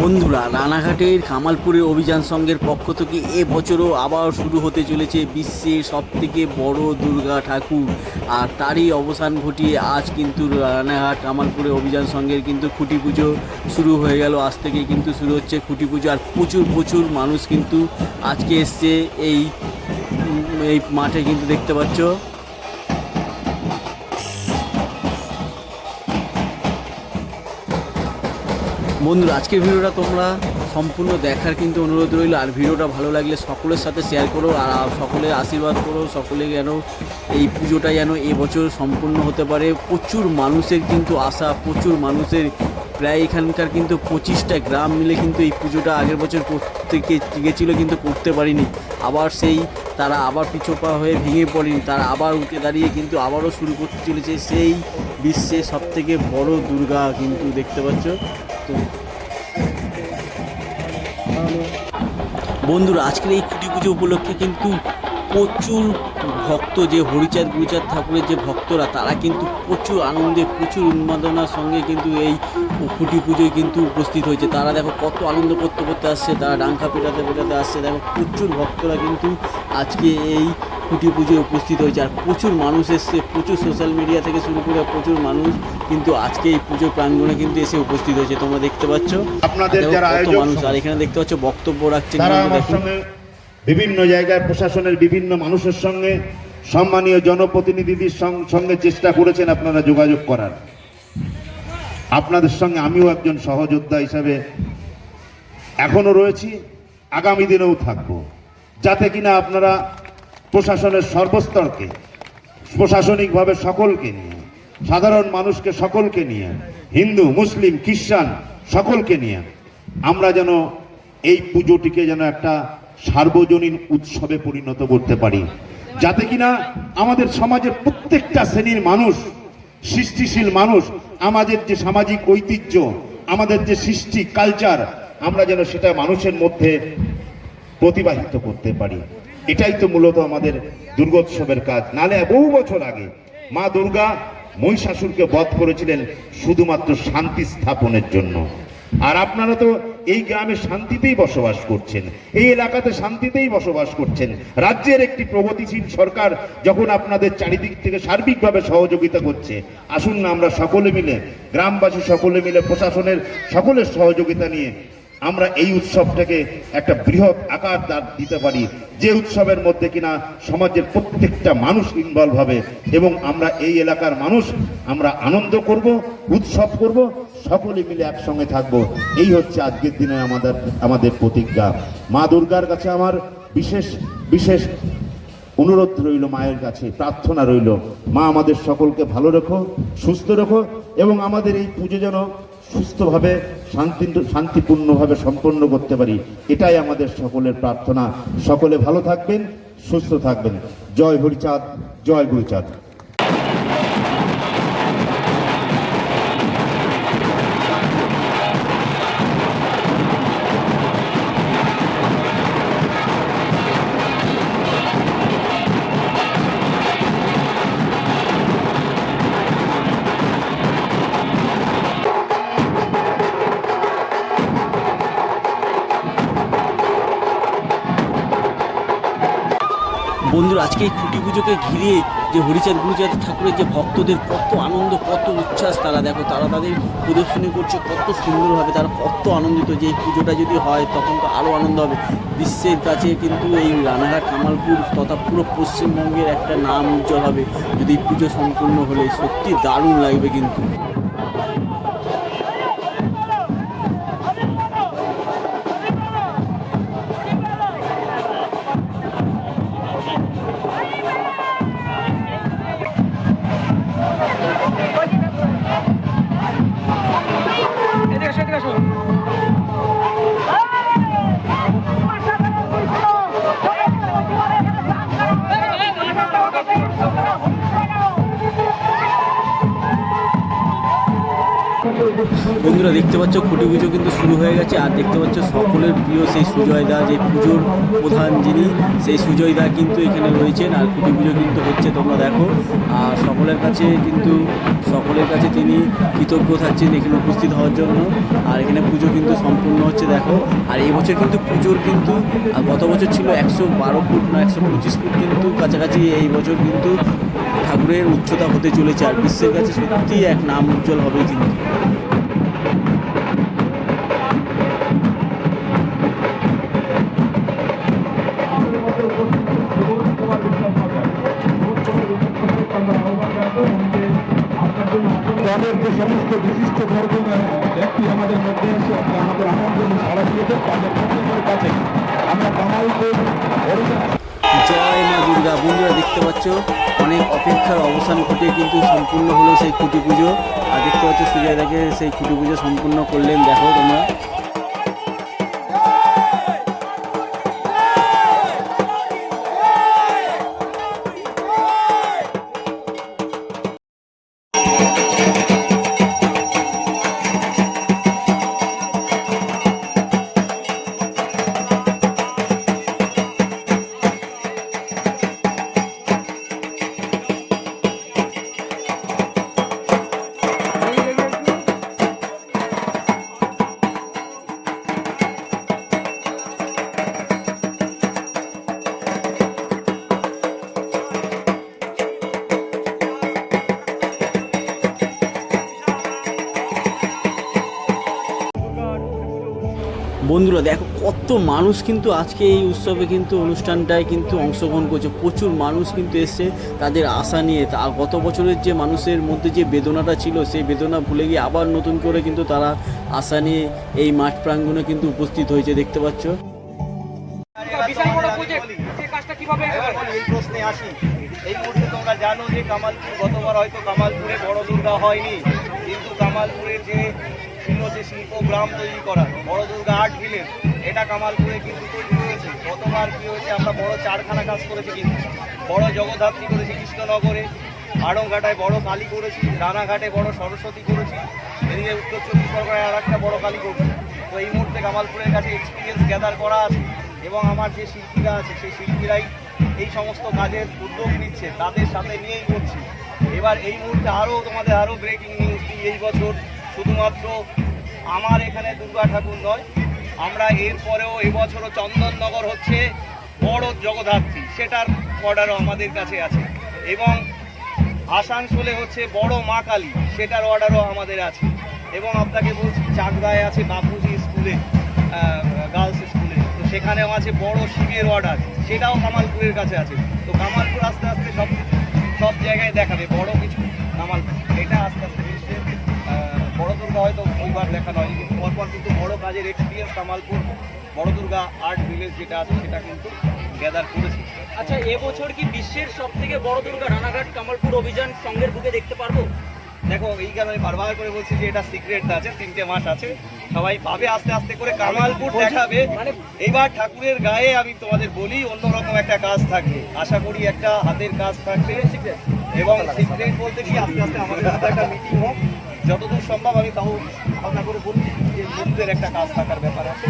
বন্ধুরা, রানাঘাটের কামালপুরের অভিযান সংঘের পক্ষ থেকে এ বছরও আবার শুরু হতে চলেছে বিশ্বের সবথেকে বড় দুর্গা ঠাকুর। আর তারই অবসান ঘটিয়ে আজ কিন্তু রানাঘাট কামালপুরে অভিযান সংঘের কিন্তু খুঁটি পুজো শুরু হয়ে গেল। আজ থেকে কিন্তু শুরু হচ্ছে খুঁটি পুজো। আর প্রচুর প্রচুর মানুষ কিন্তু আজকে এসছে এই এই মাঠে কিন্তু দেখতে পাচ্ছ। বন্ধুরা, আজকের ভিডিওটা তোমরা সম্পূর্ণ দেখার কিন্তু অনুরোধ রইল। আর ভিডিওটা ভালো লাগলে সকলের সাথে শেয়ার করো, আর সকলের আশীর্বাদ করো, সকলে যেন এই পুজোটা যেন এবছর সম্পূর্ণ হতে পারে। প্রচুর মানুষের কিন্তু আশা, প্রচুর মানুষের প্রায় এখানকার কিন্তু পঁচিশটা গ্রাম মিলে কিন্তু এই পুজোটা আগের বছর গে- গেছিল কিন্তু করতে পারিনি। আবার সেই তারা আবার পিছোপা হয়ে ভেঙে পড়েনি, তারা আবার উঠে দাঁড়িয়ে কিন্তু আবারও শুরু করতে চলেছে। সেই বিশ্বের সবথেকে বড় দুর্গা কিন্তু দেখতে পাচ্ছ। বন্ধুরা, আজকের এই খুঁটি পুজো উপলক্ষে কিন্তু প্রচুর ভক্ত, যে হরিচাঁদ, গুরুচাঁদ ঠাকুরের যে ভক্তরা, তারা কিন্তু প্রচুর আনন্দে, প্রচুর উন্মাদনার সঙ্গে কিন্তু এই খুঁটি পুজোয় কিন্তু উপস্থিত হয়েছে। তারা দেখো কত আনন্দ করতে করতে আসছে, তারা ডাঙ্কা পেটাতে পেটাতে আসছে। দেখো প্রচুর ভক্তরা কিন্তু আজকে এই খুঁটি পুজোয় উপস্থিত হয়েছে। আর প্রচুর মানুষ এসছে প্রচুর সোশ্যাল মিডিয়া থেকে শুরু করে প্রচুর মানুষ কিন্তু আজকে এই পুজো প্রাঙ্গণে কিন্তু এসে উপস্থিত হয়েছে। তোমরা দেখতে পাচ্ছ। আপনাদের যারা মানুষ। আর এখানে দেখতে পাচ্ছ বক্তব্য রাখছে বিভিন্ন জায়গায় প্রশাসনের বিভিন্ন মানুষের সঙ্গে সম্মানীয় জনপ্রতিনিধিদের সঙ্গে চেষ্টা করেছেন আপনারা যোগাযোগ করার। আপনাদের সঙ্গে আমিও একজন সহযোদ্ধা হিসাবে এখনও রয়েছি। আগামী দিনেও থাকব। যাতে কিনা আপনারা প্রশাসনের সর্বস্তরকে, প্রশাসনিকভাবে সকলকে নিয়ে, সাধারণ মানুষকে সকলকে নিয়ে, হিন্দু, মুসলিম, খ্রিস্টান সকলকে নিয়ে আমরা যেন এই পুজোটিকে যেন একটা সার্বজনীন উৎসবে পরিণত করতে পারি। যাতে কিনা আমাদের সমাজের প্রত্যেকটা শ্রেণির মানুষ, সৃষ্টিশীল মানুষ, আমাদের যে সামাজিক ঐতিহ্য, আমাদের যে সৃষ্টি কালচার, আমরা যেন সেটা মানুষের মধ্যে প্রতিবাহিত করতে পারি। এটাই তো মূলত আমাদের দুর্গোৎসবের কাজ। নালে বহু বছর আগে মা দুর্গা মহিষাসুরকে বধ করেছিলেন শুধুমাত্র শান্তি স্থাপনের জন্য। আর আপনারা তো এই গ্রামে শান্তিতেই বসবাস করছেন, এই এলাকাতে শান্তিতেই বসবাস করছেন। রাজ্যের একটি প্রগতিশীল সরকার যখন আপনাদের চারিদিক থেকে সার্বিকভাবে সহযোগিতা করছে, আসুন না আমরা সকলে মিলে, গ্রামবাসী সকলে মিলে, প্রশাসনের সকলের সহযোগিতা নিয়ে আমরা এই উৎসবটাকে একটা বৃহৎ আকার দাঁড় দিতে পারি। যে উৎসবের মধ্যে কিনা সমাজের প্রত্যেকটা মানুষ ইনভলভ হবে এবং আমরা এই এলাকার মানুষ, আমরা আনন্দ করব, উৎসব করব, সকলে মিলে একসঙ্গে থাকব। এই হচ্ছে আজকের দিনে আমাদের আমাদের প্রতিজ্ঞা। মা দুর্গার কাছে আমার বিশেষ বিশেষ অনুরোধ রইল মায়ের কাছে, প্রার্থনা রইল। মা আমাদের সকলকে ভালো রেখো, সুস্থ রেখো এবং আমাদের এই পুজো যেন সুস্থভাবে শান্তি শান্তিপূর্ণভাবে সম্পন্ন করতে পারি, এটাই আমাদের সকলের প্রার্থনা। সকলে ভালো থাকবেন, সুস্থ থাকবেন। জয় হরিচাঁদ, জয় গুরুচাঁদ। বন্ধুরা, আজকে এই খুঁটি পুজোকে ঘিরে যে হরিচাঁদ গুরুচাঁদ ঠাকুরের যে ভক্তদের কত আনন্দ, কত উচ্ছ্বাস তারা দেখো, তারা তাদের প্রদর্শনী করছে, কত সুন্দরভাবে তারা কত আনন্দিত যে এই পুজোটা যদি হয়, তখন তো আরও আনন্দ হবে। বিশ্বের কাছে কিন্তু এই রানাঘাট, কামালপুর তথা পুরো পশ্চিমবঙ্গের একটা নাম উজ্জ্বল হবে। যদি পুজো সম্পূর্ণ হলে সত্যি দারুণ লাগবে কিন্তু। বন্ধুরা দেখতে পাচ্ছ খুঁটি পুজো কিন্তু শুরু হয়ে গেছে। আর দেখতে পাচ্ছ সকলের প্রিয় সেই সুজয় দা, যে পুজোর প্রধান যিনি, সেই সুজয় দা কিন্তু এখানে রয়েছেন। আর খুঁটি পুজো কিন্তু হচ্ছে, তোমরা দেখো। আর সকলের কাছে কিন্তু, সকলের কাছে তিনি কৃতজ্ঞ থাকছেন এখানে উপস্থিত হওয়ার জন্য। আর এখানে পুজো কিন্তু সম্পূর্ণ হচ্ছে, দেখো। আর এই বছর কিন্তু পুজোর কিন্তু, আর গত বছর ছিল একশো বারো ফুট না একশো পঁচিশ ফুট কিন্তু কাছাকাছি এই বছর কিন্তু ঠাকুরের উচ্চতা হতে চলেছে। আর বিশ্বের কাছে সত্যিই এক নাম উজ্জ্বল হবে কিন্তু। যে সমস্ত বিশিষ্ট ধর্ম ব্যক্তি আমাদের মধ্যে এসে আমাদের আনন্দ সারা দিয়েছে তাদের প্রত্যেকের কাছে। আমরা কামালপুর জয় মা দুর্গা। বন্ধুরা, দেখতে পাচ্ছ, অনেক অপেক্ষার অবসান ঘটে কিন্তু সম্পূর্ণ হলো সেই খুঁটি পুজো। আর দেখতে পাচ্ছ সূর্যদাকে সেই খুঁটি পুজো সম্পূর্ণ করলেন। দেখো তোমরা বন্ধুরা দেখো কত মানুষ কিন্তু আজকে এই উৎসবে কিন্তু অনুষ্ঠানটায় কিন্তু অংশগ্রহণ করছে। প্রচুর মানুষ কিন্তু এসছে তাদের আশা নিয়ে। তা গত বছরের যে মানুষের মধ্যে যে বেদনাটা ছিল সেই বেদনা ভুলে গিয়ে আবার নতুন করে কিন্তু তারা আশা নিয়ে এই মাঠ প্রাঙ্গণে কিন্তু উপস্থিত হয়েছে দেখতে পাচ্ছ। বিশাল বড় প্রজেক্ট সেই কাজটা কীভাবে এবার বলি, এই প্রশ্নে আসি। এই মুহূর্তে তোমরা জানো যে কামালপুর গতবার হয়তো কামালপুরে বড় দুর্গা হয়নি কিন্তু কামালপুরে যে ছিল যে শিল্পগ্রাম তৈরি করা। বড় দুর্গা আর্ট ভিলেজ। এটা কামালপুরে কিন্তু তৈরি হয়েছে। গতবার কি হয়েছে, আমরা বড় চারখানা কাজ করেছি কিন্তু। বড় জগদ্ধাত্রী করেছি কৃষ্ণনগরে, আড়ংঘাটায় বড় কালী করেছি, রানাঘাটে বড় সরস্বতী করেছি এদিকে উত্তর চব্বিশ পরগনায় আর একটা বড় কালী করছি। তো এই মুহূর্তে কামালপুরের কাছে এক্সপিরিয়েন্স গ্যাদার করা আছে এবং আমার যে শিল্পীরা আছে, সেই শিল্পীরাই এই সমস্ত কাজের উদ্যোগ নিচ্ছে, তাদের সাথে নিয়েই করছি। এবার এই মুহূর্তে আরও তোমাদের আরও ব্রেকিং নিউজ এই বছর শুধুমাত্র আমার এখানে দুর্গা ঠাকুর নয়, আমরা এরপরেও এবছরও চন্দননগর হচ্ছে বড় জগদ্ধাত্রী, সেটার অর্ডারও আমাদের কাছে আছে। এবং আসানসোলে হচ্ছে বড় মা কালী, সেটার অর্ডারও আমাদের আছে। এবং আপনাকে বলছি, চাকদায় আছে বাপুজি স্কুলে গার্লস স্কুলে। তো সেখানেও আছে বড় শিবের অর্ডার, সেটাও কামালপুরের কাছে আছে। তো কামালপুর আস্তে আস্তে সব সব জায়গায় দেখাবে, বড় কিছু কামালপুর। এটা আস্তে আস্তে বড় দুর্গা হয়তো ওইবার দেখানো হয়নি কিন্তু পরপর কিন্তু বড় কাজের এক্সপিরিয়েন্স কামালপুর বড় দুর্গা আর্ট ভিলেজ যেটা আছে সেটা কিন্তু গ্যাদার করেছে। আচ্ছা এবছর কি বিশ্বের সব থেকে বড় দুর্গা রানাঘাট কামালপুর অভিযান সঙ্গের বুকে দেখতে পারব? দেখো এই কারণে আমি বারবার করে বলছি যে এটা সিক্রেট আছে তিনটে মাস আছে। সবাই পাবে আস্তে আস্তে করে কামালপুর দেখাবে। মানে এইবার ঠাকুরের গায়ে আমি তোমাদের বলি অন্যরকম একটা কাজ থাকবে। আশা করি একটা হাতের কাজ থাকবে। এবং সিক্রেট বলতে কি আস্তে আস্তে আমাদের একটা মিটিং হোক। যতদূর সম্ভব আমি তাও ভাবনা করে বলছি যে একটা কাজ থাকার ব্যাপার আছে।